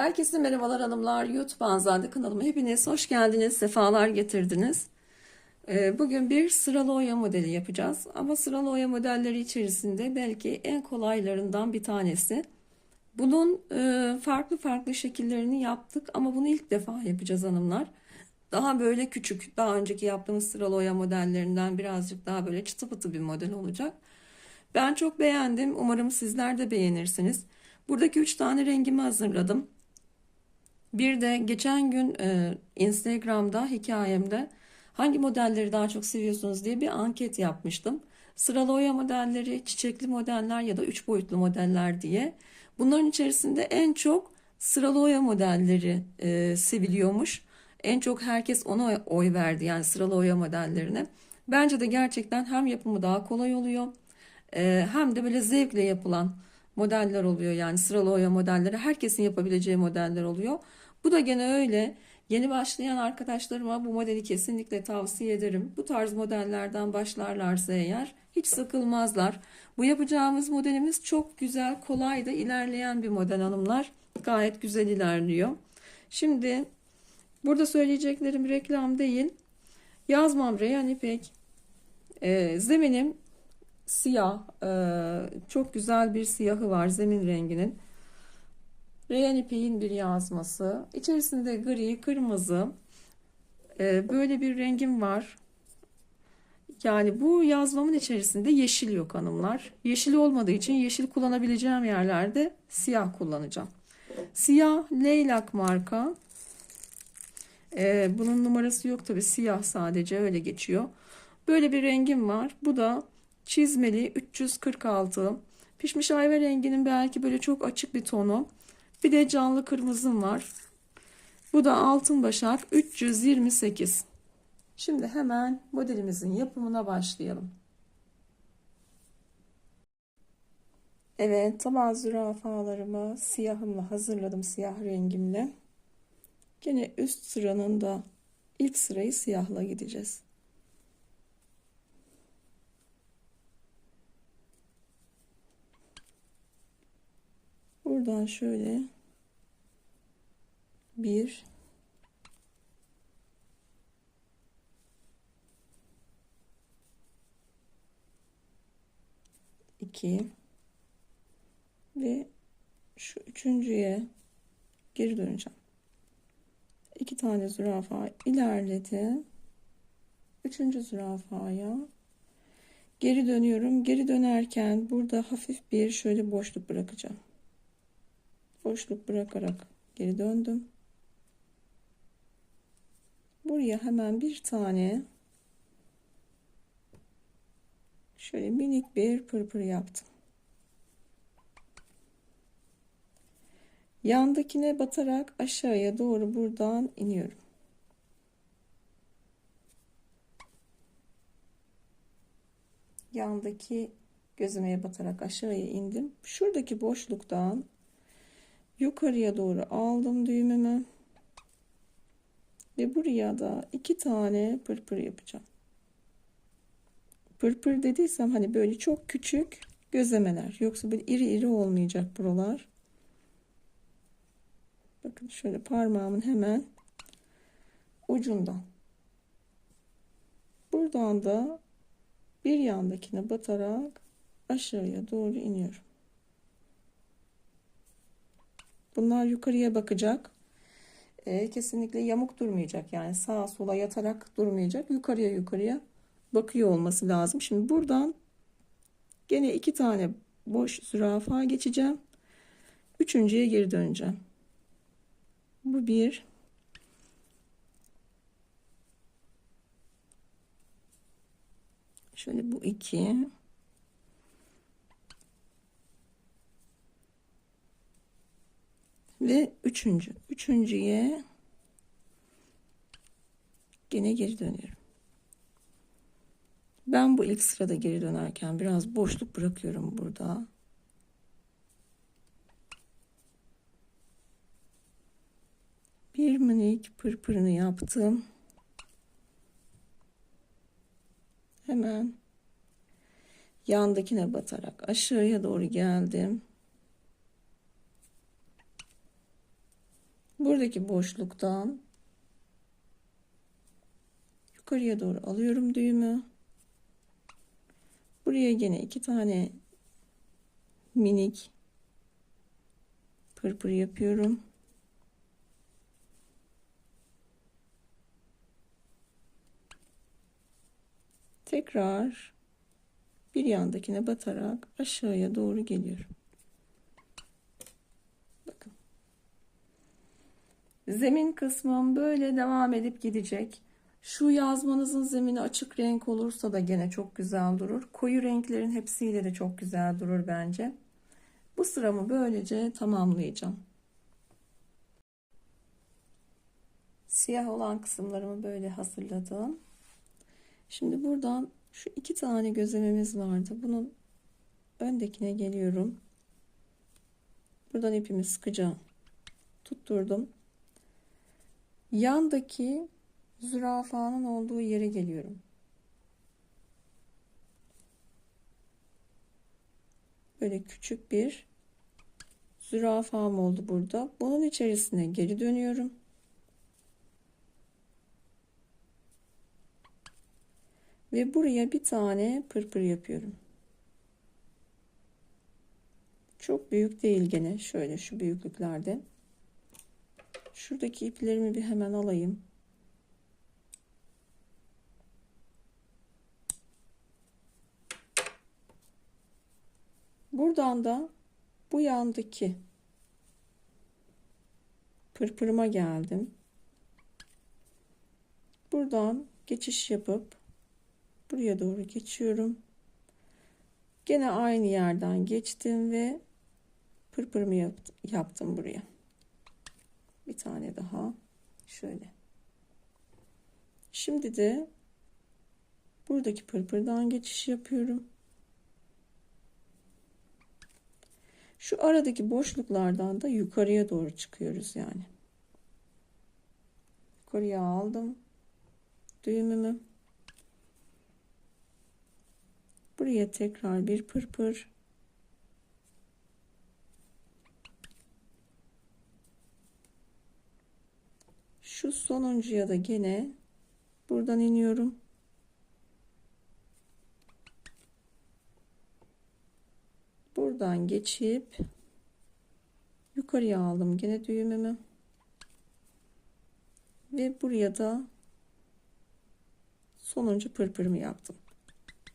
Herkese merhabalar hanımlar. YouTube Anzade kanalıma hepiniz hoş geldiniz, sefalar getirdiniz. Ee, Bugün bir sıralı oya modeli yapacağız. Ama sıralı oya modelleri içerisinde belki en kolaylarından bir tanesi. Bunun e, farklı farklı şekillerini yaptık ama bunu ilk defa yapacağız hanımlar. Daha böyle küçük, daha önceki yaptığımız sıralı oya modellerinden birazcık daha böyle çıtı pıtı bir model olacak. Ben çok beğendim. Umarım sizler de beğenirsiniz. Buradaki üç tane rengimi hazırladım. Bir de geçen gün e, Instagram'da hikayemde hangi modelleri daha çok seviyorsunuz diye bir anket yapmıştım. Sıralı oya modelleri, çiçekli modeller ya da üç boyutlu modeller diye. Bunların içerisinde en çok sıralı oya modelleri e, seviliyormuş. En çok herkes ona oy verdi yani sıralı oya modellerine. Bence de gerçekten hem yapımı daha kolay oluyor e, hem de böyle zevkle yapılan modeller oluyor. Yani sıralı oya modelleri herkesin yapabileceği modeller oluyor. Bu da gene öyle. Yeni başlayan arkadaşlarıma bu modeli kesinlikle tavsiye ederim. Bu tarz modellerden başlarlarsa eğer hiç sıkılmazlar. Bu yapacağımız modelimiz çok güzel, kolay da ilerleyen bir model hanımlar. Gayet güzel ilerliyor. Şimdi burada söyleyeceklerim reklam değil. Yazmam Reyhan İpek. Ee, zeminim siyah. Ee, çok güzel bir siyahı var zemin renginin. Reyhan ipeğin bir yazması. İçerisinde gri, kırmızı e, böyle bir rengim var. Yani bu yazmamın içerisinde yeşil yok hanımlar. Yeşil olmadığı için yeşil kullanabileceğim yerlerde siyah kullanacağım. Siyah leylak marka. E, bunun numarası yok tabi siyah sadece öyle geçiyor. Böyle bir rengim var. Bu da çizmeli 346. Pişmiş ayva renginin belki böyle çok açık bir tonu. Bir de canlı kırmızım var. Bu da altın başak 328. Şimdi hemen modelimizin yapımına başlayalım. Evet, taban zürafalarımı siyahımla hazırladım, siyah rengimle. Gene üst sıranın da ilk sırayı siyahla gideceğiz. Buradan şöyle bir iki ve şu üçüncüye geri döneceğim. İki tane zürafa ilerledim. Üçüncü zürafaya geri dönüyorum. Geri dönerken burada hafif bir şöyle boşluk bırakacağım boşluk bırakarak geri döndüm. Buraya hemen bir tane şöyle minik bir pırpır yaptım. Yandakine batarak aşağıya doğru buradan iniyorum. Yandaki gözümeye batarak aşağıya indim. Şuradaki boşluktan yukarıya doğru aldım düğümümü ve buraya da iki tane pırpır yapacağım. Pırpır dediysem hani böyle çok küçük gözlemeler yoksa böyle iri iri olmayacak buralar. Bakın şöyle parmağımın hemen ucundan. Buradan da bir yandakine batarak aşağıya doğru iniyorum. Bunlar yukarıya bakacak. E, kesinlikle yamuk durmayacak. Yani sağa sola yatarak durmayacak. Yukarıya yukarıya bakıyor olması lazım. Şimdi buradan gene iki tane boş zürafa geçeceğim. Üçüncüye geri döneceğim. Bu bir. Şöyle bu iki. Ve üçüncü. Üçüncüye gene geri dönüyorum. Ben bu ilk sırada geri dönerken biraz boşluk bırakıyorum burada. Bir minik pırpırını yaptım. Hemen yandakine batarak aşağıya doğru geldim buradaki boşluktan yukarıya doğru alıyorum düğümü. Buraya yine iki tane minik pırpır yapıyorum. Tekrar bir yandakine batarak aşağıya doğru geliyorum. Bakın. Zemin kısmım böyle devam edip gidecek. Şu yazmanızın zemini açık renk olursa da gene çok güzel durur. Koyu renklerin hepsiyle de çok güzel durur bence. Bu sıramı böylece tamamlayacağım. Siyah olan kısımlarımı böyle hazırladım. Şimdi buradan şu iki tane gözlememiz vardı. Bunun öndekine geliyorum. Buradan ipimi sıkıca tutturdum. Yandaki zürafanın olduğu yere geliyorum. Böyle küçük bir zürafam oldu burada. Bunun içerisine geri dönüyorum. Ve buraya bir tane pırpır yapıyorum. Çok büyük değil gene. Şöyle şu büyüklüklerde. Şuradaki iplerimi bir hemen alayım. Buradan da bu yandaki pırpırıma geldim. Buradan geçiş yapıp buraya doğru geçiyorum. Gene aynı yerden geçtim ve pırpırımı yaptım buraya. Bir tane daha şöyle. Şimdi de buradaki pırpırdan geçiş yapıyorum. Şu aradaki boşluklardan da yukarıya doğru çıkıyoruz yani. Yukarıya aldım düğümümü. Buraya tekrar bir pırpır. Şu sonuncuya da gene buradan iniyorum. Buradan geçip yukarıya aldım gene düğümümü. Ve buraya da sonuncu pırpırımı yaptım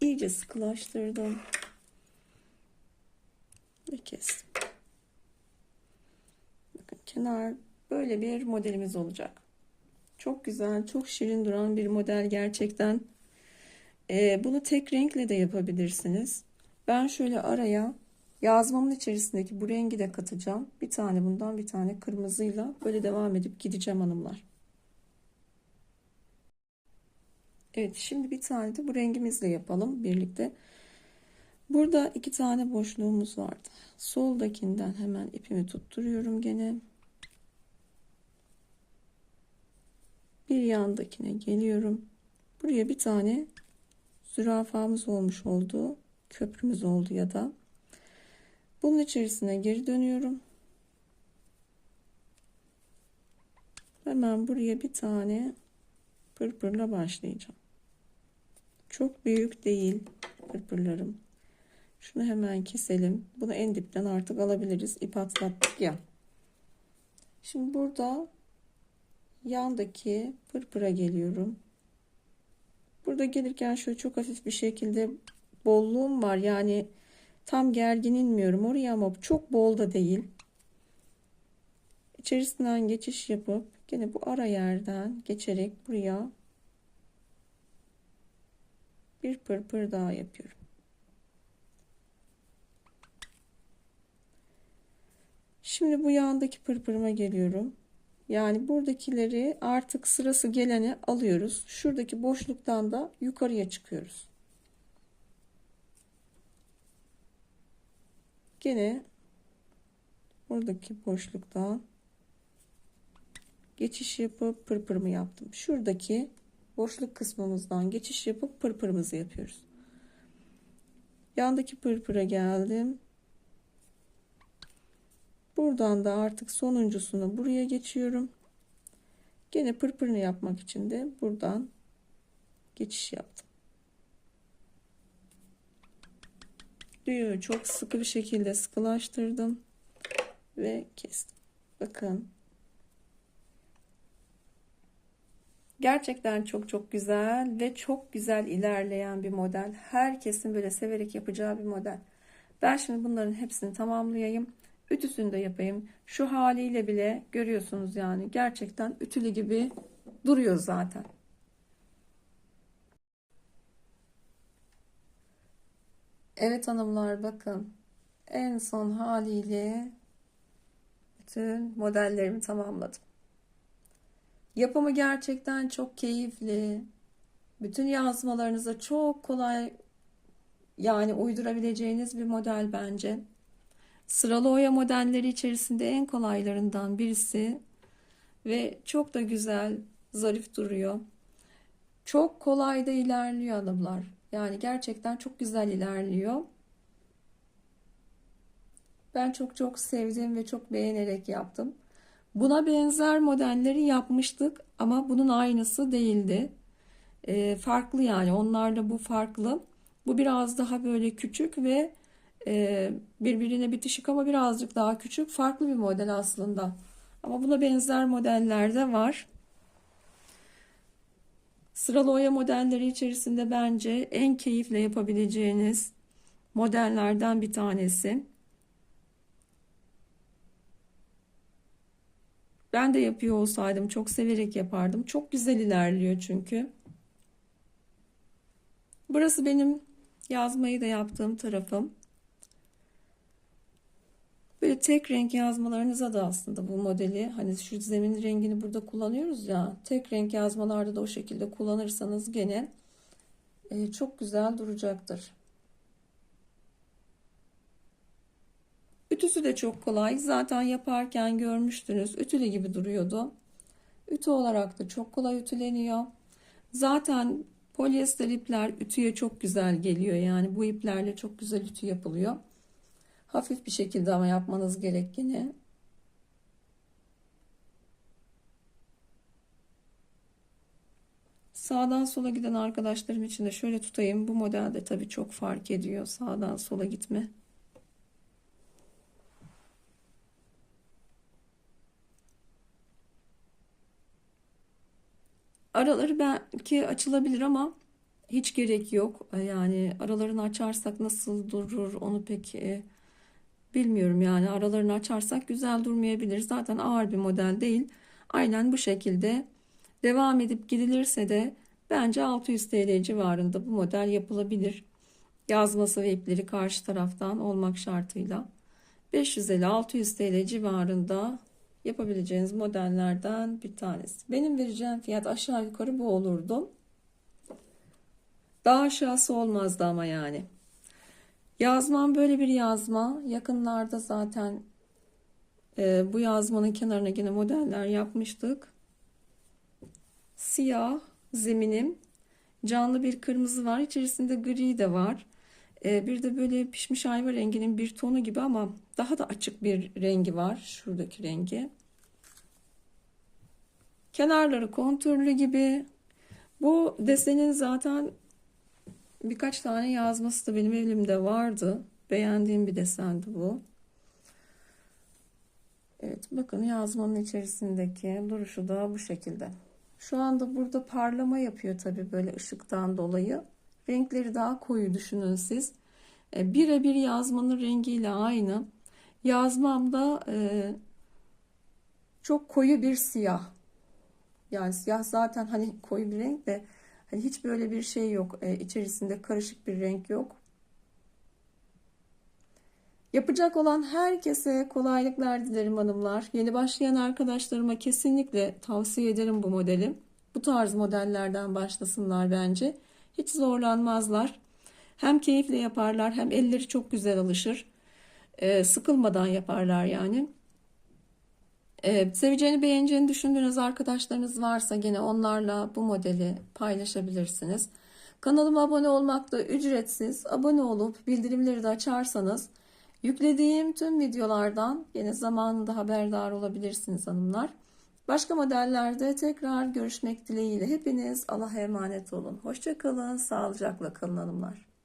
iyice sıkılaştırdım ve kestim. Bakın kenar böyle bir modelimiz olacak. Çok güzel, çok şirin duran bir model gerçekten. Ee, bunu tek renkle de yapabilirsiniz. Ben şöyle araya yazmamın içerisindeki bu rengi de katacağım. Bir tane bundan bir tane kırmızıyla böyle devam edip gideceğim hanımlar. Evet şimdi bir tane de bu rengimizle yapalım birlikte. Burada iki tane boşluğumuz vardı. Soldakinden hemen ipimi tutturuyorum gene. Bir yandakine geliyorum. Buraya bir tane zürafamız olmuş oldu. Köprümüz oldu ya da. Bunun içerisine geri dönüyorum. Hemen buraya bir tane pırpırla başlayacağım. Çok büyük değil pırpırlarım. Şunu hemen keselim. Bunu en dipten artık alabiliriz. İp atlattık ya. Şimdi burada yandaki pırpıra geliyorum. Burada gelirken şöyle çok hafif bir şekilde bolluğum var. Yani tam gergin inmiyorum oraya ama çok bol da değil. İçerisinden geçiş yapıp gene bu ara yerden geçerek buraya bir pırpır daha yapıyorum. Şimdi bu yandaki pırpırıma geliyorum. Yani buradakileri artık sırası gelene alıyoruz. Şuradaki boşluktan da yukarıya çıkıyoruz. Gene buradaki boşluktan geçiş yapıp pırpırımı yaptım. Şuradaki boşluk kısmımızdan geçiş yapıp pırpırımızı yapıyoruz. Yandaki pırpıra geldim. Buradan da artık sonuncusunu buraya geçiyorum. Gene pırpırını yapmak için de buradan geçiş yaptım. Düğümü çok sıkı bir şekilde sıkılaştırdım ve kestim. Bakın. Gerçekten çok çok güzel ve çok güzel ilerleyen bir model. Herkesin böyle severek yapacağı bir model. Ben şimdi bunların hepsini tamamlayayım. Ütüsünü de yapayım. Şu haliyle bile görüyorsunuz yani gerçekten ütülü gibi duruyor zaten. Evet hanımlar bakın. En son haliyle bütün modellerimi tamamladım. Yapımı gerçekten çok keyifli. Bütün yazmalarınıza çok kolay yani uydurabileceğiniz bir model bence. Sıralı oya modelleri içerisinde en kolaylarından birisi ve çok da güzel, zarif duruyor. Çok kolay da ilerliyor hanımlar. Yani gerçekten çok güzel ilerliyor. Ben çok çok sevdim ve çok beğenerek yaptım. Buna benzer modelleri yapmıştık ama bunun aynısı değildi. E, farklı yani onlarla bu farklı. Bu biraz daha böyle küçük ve birbirine bitişik ama birazcık daha küçük. Farklı bir model aslında. Ama buna benzer modeller de var. Sıralı oya modelleri içerisinde bence en keyifle yapabileceğiniz modellerden bir tanesi. Ben de yapıyor olsaydım çok severek yapardım. Çok güzel ilerliyor çünkü. Burası benim yazmayı da yaptığım tarafım. Böyle tek renk yazmalarınıza da aslında bu modeli hani şu zemin rengini burada kullanıyoruz ya tek renk yazmalarda da o şekilde kullanırsanız gene e, çok güzel duracaktır. Ütüsü de çok kolay. Zaten yaparken görmüştünüz. Ütülü gibi duruyordu. Ütü olarak da çok kolay ütüleniyor. Zaten polyester ipler ütüye çok güzel geliyor. Yani bu iplerle çok güzel ütü yapılıyor. Hafif bir şekilde ama yapmanız gerek yine. Sağdan sola giden arkadaşlarım için de şöyle tutayım. Bu modelde tabii çok fark ediyor sağdan sola gitme. Araları belki açılabilir ama hiç gerek yok. Yani aralarını açarsak nasıl durur onu pek bilmiyorum yani aralarını açarsak güzel durmayabilir. Zaten ağır bir model değil. Aynen bu şekilde devam edip gidilirse de bence 600 TL civarında bu model yapılabilir. Yazması ve ipleri karşı taraftan olmak şartıyla 550-600 TL civarında yapabileceğiniz modellerden bir tanesi. Benim vereceğim fiyat aşağı yukarı bu olurdu. Daha aşağısı olmazdı ama yani. Yazmam böyle bir yazma. Yakınlarda zaten e, bu yazmanın kenarına yine modeller yapmıştık. Siyah zeminim. Canlı bir kırmızı var. İçerisinde gri de var. E, bir de böyle pişmiş ayva renginin bir tonu gibi ama daha da açık bir rengi var. Şuradaki rengi. Kenarları kontürlü gibi. Bu desenin zaten birkaç tane yazması da benim elimde vardı. Beğendiğim bir desendi bu. Evet bakın yazmanın içerisindeki duruşu da bu şekilde. Şu anda burada parlama yapıyor tabi böyle ışıktan dolayı. Renkleri daha koyu düşünün siz. E, Birebir yazmanın rengiyle aynı. Yazmamda e, çok koyu bir siyah. Yani siyah zaten hani koyu bir renk de hani hiç böyle bir şey yok. E, içerisinde karışık bir renk yok. Yapacak olan herkese kolaylıklar dilerim hanımlar. Yeni başlayan arkadaşlarıma kesinlikle tavsiye ederim bu modeli. Bu tarz modellerden başlasınlar bence. Hiç zorlanmazlar. Hem keyifle yaparlar hem elleri çok güzel alışır. Ee, sıkılmadan yaparlar yani. Ee, seveceğini beğeneceğini düşündüğünüz arkadaşlarınız varsa gene onlarla bu modeli paylaşabilirsiniz. Kanalıma abone olmak da ücretsiz. Abone olup bildirimleri de açarsanız Yüklediğim tüm videolardan yine zamanında haberdar olabilirsiniz hanımlar. Başka modellerde tekrar görüşmek dileğiyle hepiniz Allah'a emanet olun. Hoşçakalın, sağlıcakla kalın hanımlar.